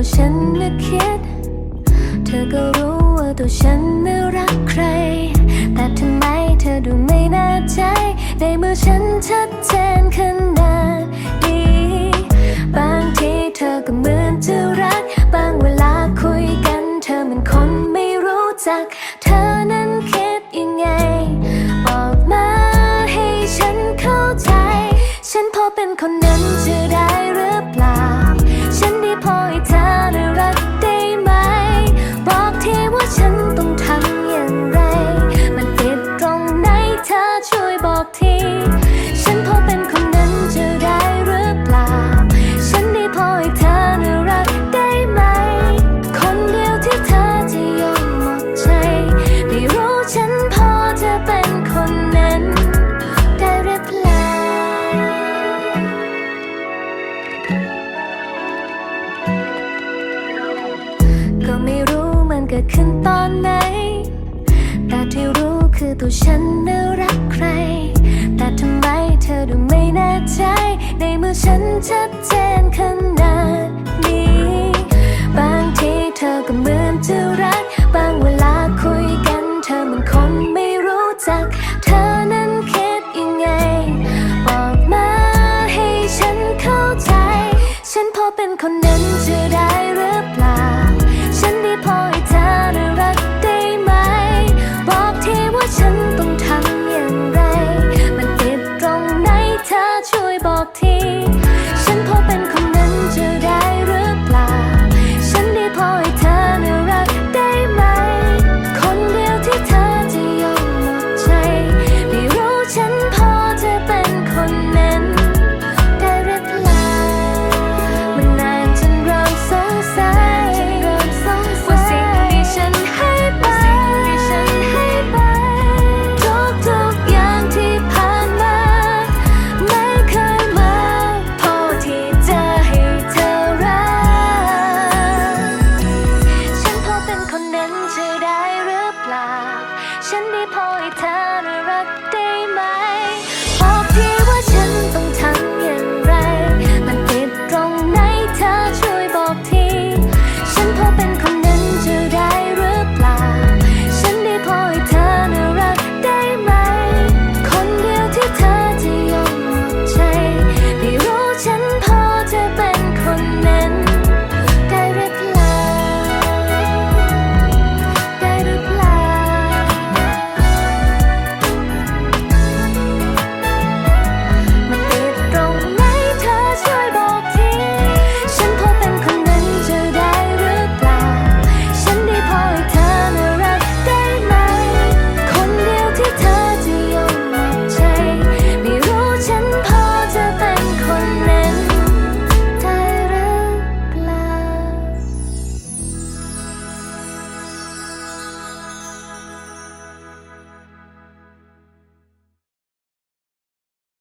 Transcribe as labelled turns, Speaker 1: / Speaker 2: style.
Speaker 1: ตัวฉันน่ะคิด เธอก็รู้ว่าตัวฉันน่ะรักใคร แต่ทำไมเธอดูไม่แน่ใจ ในเมื่อฉันชัดเจนขนาดนี้ บางทีเธอก็เหมือนจะรัก บางเวลาคุยกัน เธอเหมือนคนไม่รู้จัก เธอนั้นคิดยังไง บอกมาให้ฉันเข้าใจ ฉันพอเป็นคนนั้น กิดขึ้นตอนไหน แต่ที่รู้คือตัวฉันน่ะรักใคร แต่ทำไมเธอดูไม่แน่ใจ ในเมื่อฉันชัดเจนขนาดนี้ บางทีเธอก็เหมือนจะรัก บางเวลาคุยกันเธอเหมือนคนไม่รู้จัก เธอนั้นคิดยังไง บอกมาให้ฉันเข้าใจ ฉันพอเป็นคนนั้นจะ